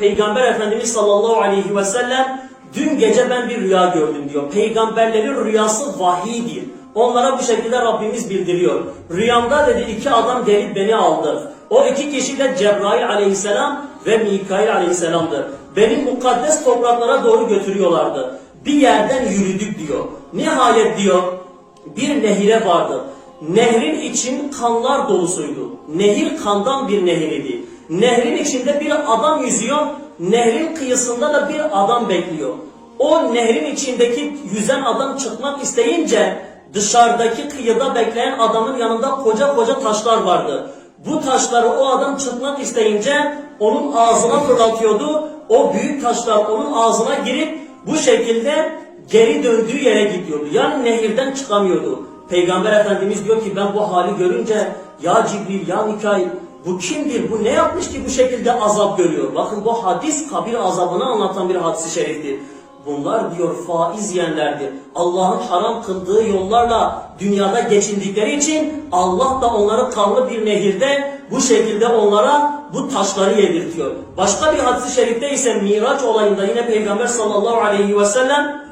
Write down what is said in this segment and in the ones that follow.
Peygamber Efendimiz sallallahu aleyhi ve sellem dün gece ben bir rüya gördüm diyor. Peygamberlerin rüyası vahiydir. Onlara bu şekilde Rabbimiz bildiriyor. Rüyamda dedi iki adam gelip beni aldı. O iki kişi de Cebrail aleyhisselam ve Mikail aleyhisselamdı. Beni mukaddes topraklara doğru götürüyorlardı. Bir yerden yürüdük diyor. Nihayet diyor bir nehire vardı. Nehrin için kanlar dolusuydu. Nehir kandan bir nehir idi. Nehrin içinde bir adam yüzüyor. Nehrin kıyısında da bir adam bekliyor. O nehrin içindeki yüzen adam çıkmak isteyince dışarıdaki kıyıda bekleyen adamın yanında koca koca taşlar vardı. Bu taşları o adam çıkmak isteyince onun ağzına fırlatıyordu. O büyük taşlar onun ağzına girip bu şekilde geri döndüğü yere gidiyordu. Yani nehirden çıkamıyordu. Peygamber Efendimiz diyor ki ben bu hali görünce ya Cibril ya Mikail bu kimdir? Bu ne yapmış ki bu şekilde azap görüyor? Bakın bu hadis kabir azabını anlatan bir hadis-i şeriftir. Bunlar diyor faiz yiyenlerdir. Allah'ın haram kıldığı yollarla dünyada geçindikleri için Allah da onları kanlı bir nehirde bu şekilde onlara bu taşları yedirtiyor. Başka bir hadis-i şerifte ise Miraç olayında yine Peygamber sallallahu aleyhi ve sellem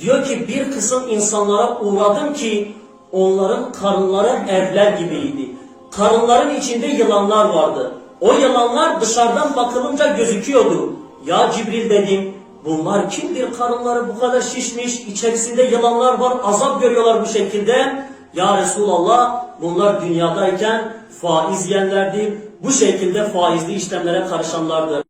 diyor ki bir kısım insanlara uğradım ki onların karınları evler gibiydi. Karınların içinde yılanlar vardı. O yılanlar dışarıdan bakılınca gözüküyordu. Ya Cibril dedim bunlar kimdir karınları bu kadar şişmiş içerisinde yılanlar var azap görüyorlar bu şekilde. Ya Resulallah bunlar dünyadayken faiz yiyenlerdi. Bu şekilde faizli işlemlere karışanlardı.